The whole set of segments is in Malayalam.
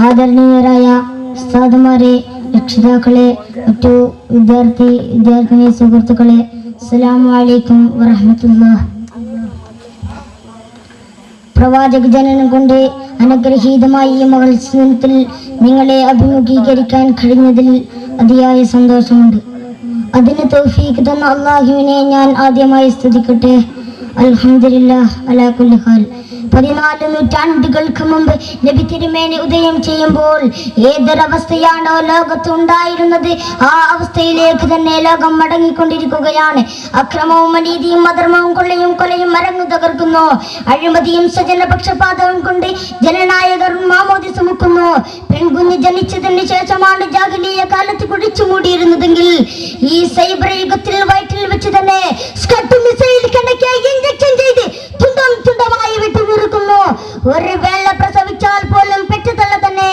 ആദരണീയരായ ഉസ്താദുമാരെ രക്ഷിതാക്കളെ മറ്റു വിദ്യാർത്ഥി വിദ്യാർത്ഥിനി സുഹൃത്തുക്കളെ അസ്സലാമു അലൈക്കും വറഹ്മത്തുള്ളാഹ്. പ്രവാചക ജനനം കൊണ്ട് അനുഗ്രഹീതമായ ഈ മഹത്സവത്തിൽ നിങ്ങളെ അഭിമുഖീകരിക്കാൻ കഴിഞ്ഞതിൽ അതിയായ സന്തോഷമുണ്ട്. അതിന് തൗഫീഖ് തന്ന അള്ളാഹുവിനെ ഞാൻ ആദ്യമായി സ്തുതിക്കട്ടെ. അലഹമില്ല അലാ കുല്ലി ഹാൽ. പതിനാല് നൂറ്റാണ്ടുകൾക്ക് മുമ്പ് നബി തിരുമേനി ഉദയം ചെയ്യുമ്പോൾ ഏതൊരവസ്ഥയാണോ ലോകത്ത് ഉണ്ടായിരുന്നത് ആ അവസ്ഥയിലേക്ക് തന്നെ ലോകം മടങ്ങിക്കൊണ്ടിരിക്കുകയാണ്. അക്രമവും അനീതിയും അധർമ്മവും കൊള്ളയും കൊലയും മരങ്ങു തകർക്കുന്നു. അഴിമതിയും സ്വജനപക്ഷപാതവും കൊണ്ട് ജനനായകർ മാമോദി സുമുക്കുന്നു. പെൺകുഞ്ഞ് ജനിച്ചതിന് ശേഷമാണ് ജാഗലീയ കാലത്ത് കുഴിച്ചു മൂടിയിരുന്നതെങ്കിൽ ഈ സൈബർ യുഗത്തിൽ വയറ്റിൽ വെച്ച് തന്നെ സ്കട്ട് മിസൈൽ കണക്കായി ഇഞ്ചക്ഷൻ ചെയ്ത് ഒരു വേള പ്രസവിച്ചാൽ പോലും പെറ്റുതള്ള തന്നെ.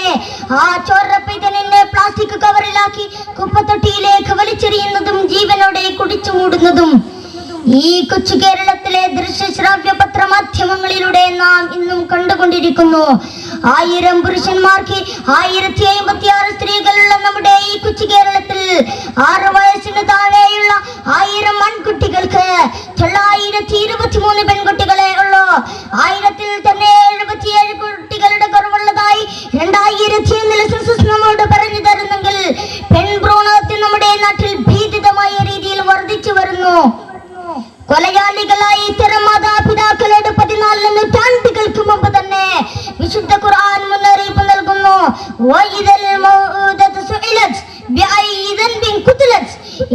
ആ ചോര നിന്നെ പ്ലാസ്റ്റിക് കവറിലാക്കി കുപ്പത്തൊട്ടിയിലേക്ക് വലിച്ചെറിയുന്നതും ജീവനോടെ കുടിച്ചു മൂടുന്നതും. ഈ കൊച്ചു കേരളത്തിലെ ദൃശ്യശ്രാവ്യ പത്രമാധ്യമങ്ങളിലൂടെ നാം ഇന്നും കണ്ടുകൊണ്ടിരിക്കുന്നു. ആയിരം പുരുഷന്മാർക്ക് ആയിരത്തി അമ്പത്തി ആറ് സ്ത്രീകളുള്ള നമ്മുടെ ഈ കൊച്ചു കേരളത്തിൽ ആറ് വയസ്സിന് താഴെയുള്ള ആയിരം ആൺകുട്ടികൾക്ക് തൊള്ളായിരത്തി നൂറ്റാണ്ടുകൾക്ക് മുമ്പ് തന്നെ വിശുദ്ധ ഖുർആൻ മുന്നറിയിപ്പ് നൽകുന്നു.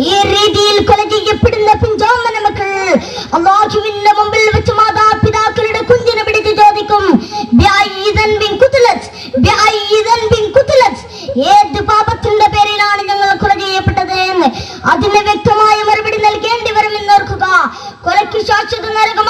ഈ രീതിയിൽ കൊല ചെയ്യപ്പെടുന്ന പിഞ്ചോമന മക്കൾ അള്ളാഹുവിന്റെ മുമ്പിൽ വെച്ച് മാതാപിതാക്കളുടെ കുഞ്ഞിനെ പിടിച്ച് ചോദിക്കും ഏത് പാപത്തിന്റെ പേരിലാണ് ഞങ്ങൾ കൊല ചെയ്യപ്പെട്ടത് എന്ന് അതിന് വ്യക്തമായ മറുപടി നൽകേണ്ടി വരുമെന്ന് ഓർക്കുക. കൊലയ്ക്ക് ശാശ്വത നരകമാണെന്ന്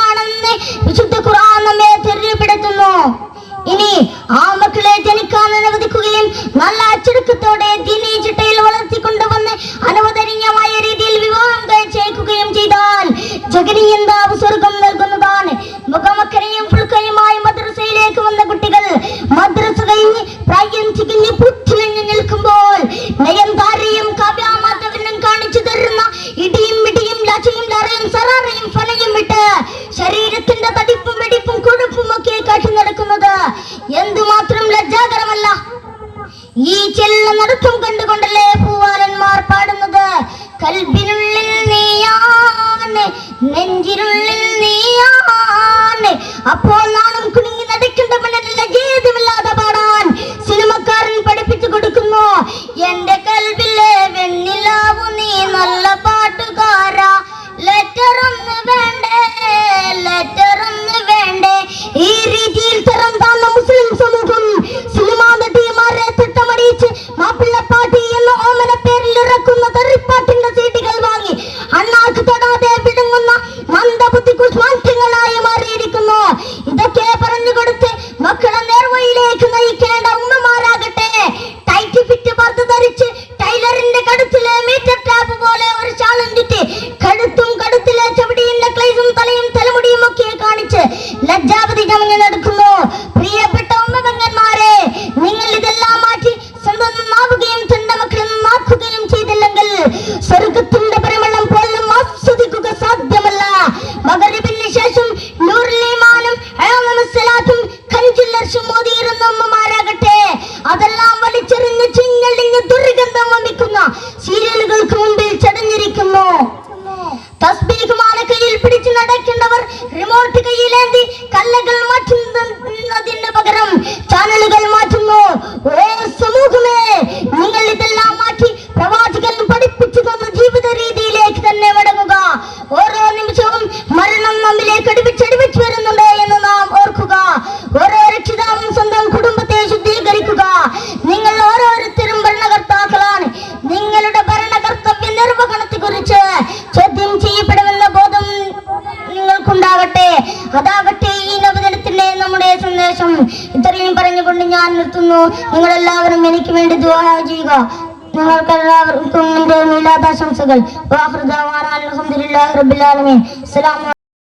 ഈ ചെല്ല നടത്തും കണ്ടുകൊണ്ടല്ലേ പൂവാലന്മാർ പാടുന്നത്? കൽബിനുള്ളിൽ നീയാണ് നെഞ്ചിനുള്ളിൽ നീയാണ്. അപ്പോൾ കാണിച്ച് ചമഞ്ഞ് നടക്കുന്നു. പ്രിയപ്പെട്ട ഉമ്മപെങ്ങന്മാരെ നിങ്ങൾ ഇതെല്ലാം മാറ്റി സ്വന്തം നന്നാവുകയും തന്റെ മക്കളെ നന്നാക്കുകയും ചെയ്തില്ലെങ്കിൽ സ്വർഗത്തിന്റെ പരിമളം പോലും ആസ്വദിക്കുക സാധ്യമല്ല. മകരവിന് ശേഷം നൂറിലേമാനും അയാമസലാത്തും കഞ്ചില്ലർഷും മോദിയിരുന്ന ഉമ്മമാരാകട്ടെ. അതെല്ലാം വലിച്ചെറിഞ്ഞ് ചിഞ്ഞളിഞ്ഞ് ദുർഗന്ധം I Lady നിർത്തുന്നു നിങ്ങളെല്ലാവരും എനിക്ക് വേണ്ടി ദുആ ചെയ്യുക. നിങ്ങൾക്കെല്ലാവർക്കും എന്റെ മീലാദാശംസകൾ.